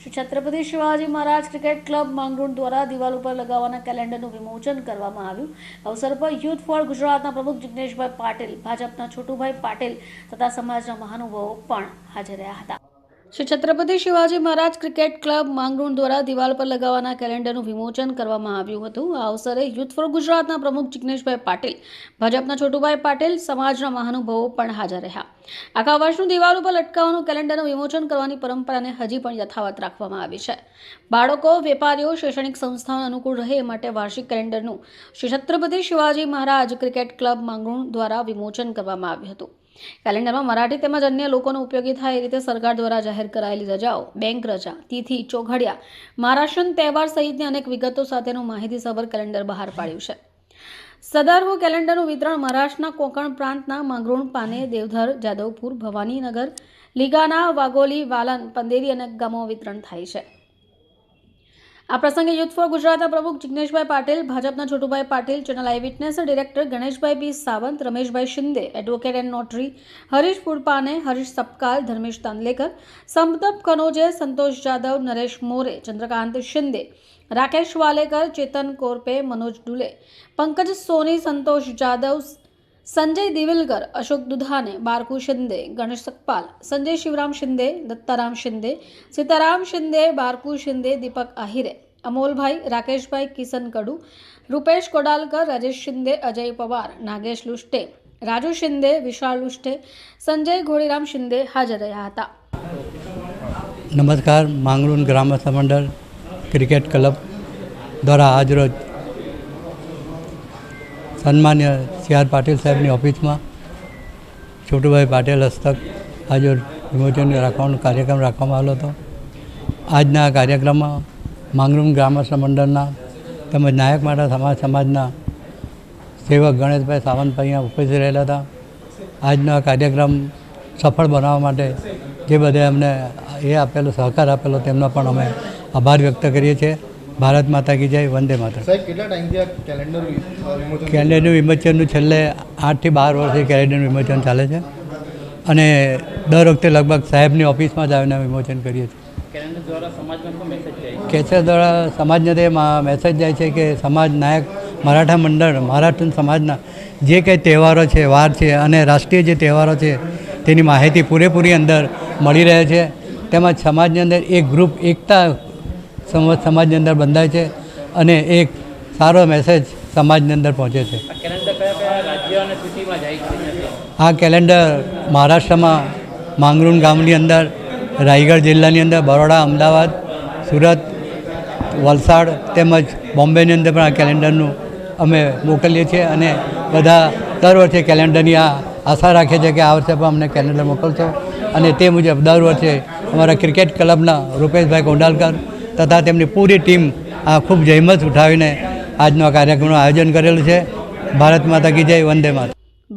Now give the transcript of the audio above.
Shri Chhatrapati Shivaji Maharaj cricket club Mangrol દ્વારા દિવાલ ઉપર લગાવવાના કેલેન્ડરનું વિમોચન કરવામાં આવ્યું. અવસર પર યુથ ફોર ગુજરાતના પ્રમુખ જિગ્નેશભાઈ પાટીલ, ભાજપના છોટુભાઈ પાટીલ તથા સમાજના મહાનુભાવો પણ હાજર રહ્યા હતા. શ્રી છત્રપતિ શિવાજી મહારાજ ક્રિકેટ ક્લબ માંગરોળ દ્વારા દિવાલ પર લગાવવાના કેલેન્ડરનું વિમોચન કરવામાં આવ્યું હતું. આ અવસરે યુથ ફોર ગુજરાતના પ્રમુખ જિગ્નેશભાઈ પાટીલ, ભાજપના છોટુભાઈ પાટીલ, સમાજના મહાનુભાવો પણ હાજર રહ્યા. આખા વર્ષનું દિવાલ ઉપર લટકાવવાનું કેલેન્ડરનું વિમોચન કરવાની પરંપરાને હજી પણ યથાવત રાખવામાં આવી છે. બાળકો, વેપારીઓ, શૈક્ષણિક સંસ્થાઓ અનુકૂળ રહે એ માટે વાર્ષિક કેલેન્ડરનું શ્રી છત્રપતિ શિવાજી મહારાજ ક્રિકેટ ક્લબ માંગરોળ દ્વારા વિમોચન કરવામાં આવ્યું હતું. કેલેન્ડરમાં મરાઠી તેમજ અન્ય લોકોનો ઉપયોગી થાય એ રીતે સરકાર દ્વારા જાહેર કરાયેલી રજાઓ, બેંક રજા, તિથિ, ચોઘડિયા, મહારાષ્ટ્રન તહેવાર સહિતની અનેક વિગતો સાથેનું માહિતીસભર કેલેન્ડર બહાર પાડ્યું છે. સદારવું કેલેન્ડરનું વિતરણ મહારાષ્ટ્રના કોંકણ પ્રાંતના માંગરોળ, પાને, દેવધર, જાદવપુર, ભવાનીનગર, લીગાના વાગોલી વાલન પંદેરી અને ગામો વિતરણ થાય છે. આ પ્રસંગે યુથ ફોર ગુજરાતના પ્રમુખ જિગ્નેશભાઈ પાટીલ ભાજપના Chhotubhai Patil channel eye witness director Ganeshbhai B Sawant Rameshbhai Shinde advocate and notary Harish Pudpane Harish Sapkal Dharmesh Tandalekar સંપદપ કનોજે સંતોષ જાદવ નરેશ મોરે ચંદ્રકાંત શિંદે રાકેશ વાલેકર ચેતન કોરપે મનોજ ડુલે પંકજ સોની સંતોષ જાદવ સંજય દિવિલકર, અશોક દુધાને બારકુ શિંદે, ગણેશ સકપાલ સંજય શિવરામ શિંદે, દત્તારામ શિંદે, સીતારામ શિંદે બારકુ શિંદે, દીપક આહિરે, અમોલભાઈ, રાકેશભાઈ, કિશન કડુ, રૂપેશ કોડાલકર, રાજેશ શિંદે, અજય પવાર, નાગેશ લુષ્ટે, રાજુ શિંદે વિશાળ લુષ્ટે, સંજય ઘોડીરામ શિંદે હાજર રહ્યા હતા. નમસ્કાર માંગરોળ ગ્રામ્ય મંડળ, ક્રિકેટ ક્લબ દ્વારા આજરોજ સન્માન્ય સી આર પાટીલ સાહેબની ઓફિસમાં, છોટુભાઈ પાટીલ હસ્તક, આજે વિમોચન રાખવાનો કાર્યક્રમ રાખવામાં આવ્યો હતો. આજના કાર્યક્રમમાં માંગરૂમ ગ્રામસ્થ મંડળના તેમજ નાયક માતા સમાજ સમાજના સેવક ગણેશભાઈ સાવંતભાઈ અહીંયા ઉપસ્થિત રહેલા હતા. આજનો કાર્યક્રમ સફળ બનાવવા માટે જે બધે અમને એ આપેલો, સહકાર આપેલો, તેમનો પણ અમે આભાર વ્યક્ત કરીએ છીએ. ભારત માતા કી જય વંદે માતા સાહેબ કેટલા ટાઈમથી આ કેલેન્ડર વિમોચન કેલેન્ડરનું વિમોચનનું છેલ્લે આઠથી બાર વર્ષથી કેલેન્ડરનું વિમોચન ચાલે છે. અને દર વખતે લગભગ સાહેબની ઓફિસમાં જ આવીને વિમોચન કરીએ છીએ. કેલેન્ડર દ્વારા સમાજમાં શું મેસેજ જાય કેસર દ્વારા સમાજને તે મેસેજ જાય છે કે સમાજ નાયક મરાઠા મંડળ મહારાષ્ટ્ર સમાજના જે કંઈ તહેવારો છે વાર છે અને રાષ્ટ્રીય જે તહેવારો છે તેની માહિતી પૂરેપૂરી અંદર મળી રહે છે. તેમજ સમાજની અંદર એક ગ્રુપ એકતા સમ- સમાજની અંદર બંધાય છે અને એક સારો મેસેજ સમાજની અંદર પહોંચે છે? આ કેલેન્ડર મહારાષ્ટ્રમાં માંગરૂણ ગામની અંદર રાયગઢ જિલ્લાની અંદર બરોડા અમદાવાદ સુરત વલસાડ તેમજ બોમ્બેની અંદર પણ આ કેલેન્ડરનું અમે મોકલીએ છીએ અને બધા દર વર્ષે કેલેન્ડરની આ આશા રાખે છે કે આ વર્ષે પણ અમને કેલેન્ડર મોકલશો અને તે મુજબ દર વર્ષે અમારા ક્રિકેટ ક્લબના રૂપેશભાઈ કોંડાલકર તથા તેમની પૂરી ટીમ આ ખૂબ જહેમત ઉઠાવીને આજનો કાર્યક્રમનું આયોજન કરેલું છે. ભારત માતા કી જય, વંદે માતા